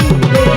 Thank you.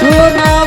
সোনা